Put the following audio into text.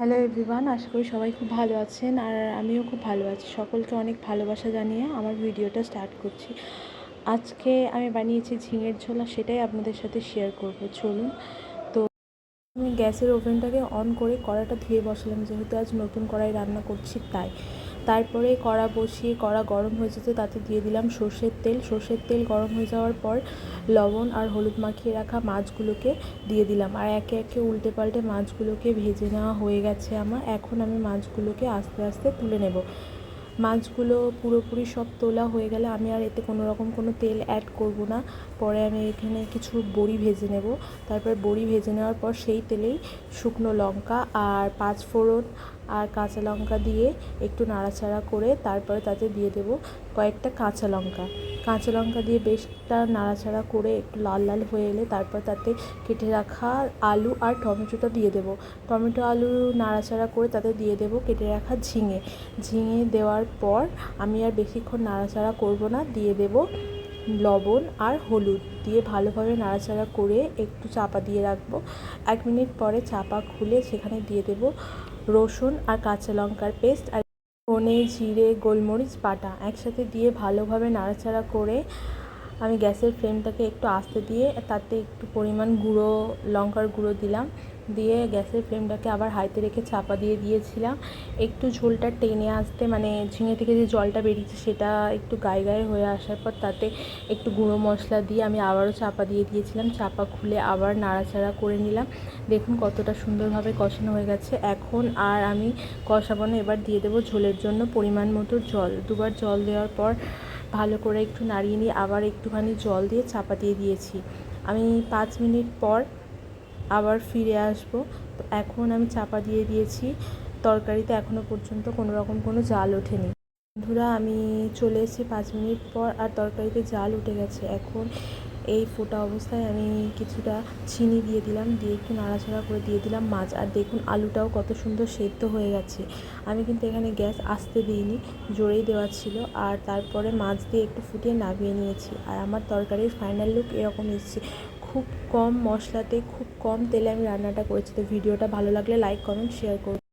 Hello everyone আশা করি সবাই খুব ভালো আছেন আর আমিও খুব ভালো আছি। সকলকে অনেক ভালোবাসা জানিয়ে আমার ভিডিওটা স্টার্ট করছি। আজকে আমি বানিয়েছি ঝিঙের ঝোলা সেটাই আপনাদের সাথে শেয়ার করব। চলুন, তো আমি গ্যাসের ওভেনটাকে অন করে কড়াটা ধুয়ে বসালাম। যেহেতু আজ নতুন কড়াই রান্না করছি, তাই। তারপরে কড়া বসিয়ে কড়া গরম হয়ে যেতে, তাতে দিয়ে দিলাম সর্ষের তেল। সর্ষের তেল গরম হয়ে যাওয়ার পর লবণ আর হলুদ মাখিয়ে রাখা মাছগুলোকে দিয়ে দিলাম। আর একে একে উল্টে পাল্টে মাছগুলোকে ভেজে নেওয়া হয়ে গেছে আমার। এখন আমি মাছগুলোকে আস্তে আস্তে তুলে নেব। মাছগুলো পুরোপুরি সব তোলা হয়ে গেলে আমি আর এতে কোনো রকম কোনো তেল অ্যাড করব না। পরে আমি এখানে কিছু বড়ি ভেজে নেব। তারপর বড়ি ভেজে নেওয়ার পর সেই তেলেই শুকনো লঙ্কা আর পাঁচ ফোড়ন আর কাঁচা লঙ্কা দিয়ে একটু নাড়াচাড়া করে তারপরে তাতে দিয়ে দেবো কয়েকটা কাঁচা লঙ্কা। কাঁচা লঙ্কা দিয়ে বেশটা নাড়াচাড়া করে একটু লাল লাল হয়ে এলে তারপর তাতে কেটে রাখা আলু আর টমেটোটা দিয়ে দেবো। টমেটো আলু নাড়াচাড়া করে তাতে দিয়ে দেবো কেটে রাখা ঝিঙে। ঝিঙে দেওয়ার পর আমি আর বেশিক্ষণ নাড়াচাড়া করব না, দিয়ে দেবো লবণ আর হলুদ দিয়ে ভালোভাবে নাড়াচাড়া করে একটু চাপা দিয়ে রাখব। এক মিনিট পরে চাপা খুলে সেখানে দিয়ে দেবো রসুন আর কাঁচা লঙ্কার পেস্ট আর ধনে, জিরে, গোলমরিচ বাটা একসাথে দিয়ে ভালোভাবে নাড়াচাড়া করে আমি গ্যাসের ফ্লেমটাকে একটু আস্তে দিয়ে, তাতে একটু পরিমাণ গুঁড়ো, লঙ্কার গুঁড়ো দিলাম। দিয়ে গ্যাসের ফ্লেমটাকে আবার হাইতে রেখে চাপা দিয়ে দিয়েছিলাম। একটু ঝোলটা টেনে আসতে মানে ঝিঙে থেকে যে জলটা বেরিয়েছে সেটা একটু গায়ে গায়ে হয়ে আসার পর তাতে একটু গুঁড়ো মশলা দিয়ে আমি আবারও চাপা দিয়ে দিয়েছিলাম। চাপা খুলে আবার নাড়াচাড়া করে নিলাম। দেখুন কতটা সুন্দরভাবে কষানো হয়ে গেছে। এখন আর আমি কষাবো এবার দিয়ে দেবো ঝোলের জন্য পরিমাণ মতো জল। দুবার জল দেওয়ার পর ভালো করে একটু নাড়িয়ে নিয়ে আবার একটুখানি জল দিয়ে চাপা দিয়ে দিয়েছি। আমি পাঁচ মিনিট পর আবার ফিরে আসব। তো এখন আমি চাপা দিয়ে দিয়েছি। তরকারিতে এখনও পর্যন্ত কোনো রকম কোনো জাল ওঠেনি। বন্ধুরা, আমি চলে এসেছি পাঁচ মিনিট পর আর তরকারিতে জাল উঠে গেছে। এখন এই ফোটা অবস্থায় আমি কিছুটা চিনি দিয়ে দিলাম, দিয়ে একটু নাড়াচাড়া করে দিয়ে দিলাম মাছ। আর দেখুন, আলুটাও কত সুন্দর সেদ্ধ হয়ে গেছে। আমি কিন্তু এখানে গ্যাস আসতে দিইনি, জোরেই দেওয়া ছিল। আর তারপরে মাছ দিয়ে একটু ফুটিয়ে নামিয়ে নিয়েছি। আর আমার তরকারির ফাইনাল লুক এরকম এসেছে। খুব কম মশলাতে, খুব কম তেলে আমি রান্নাটা করেছি। তো ভিডিওটা ভালো লাগলে লাইক কমেন্ট শেয়ার করুন।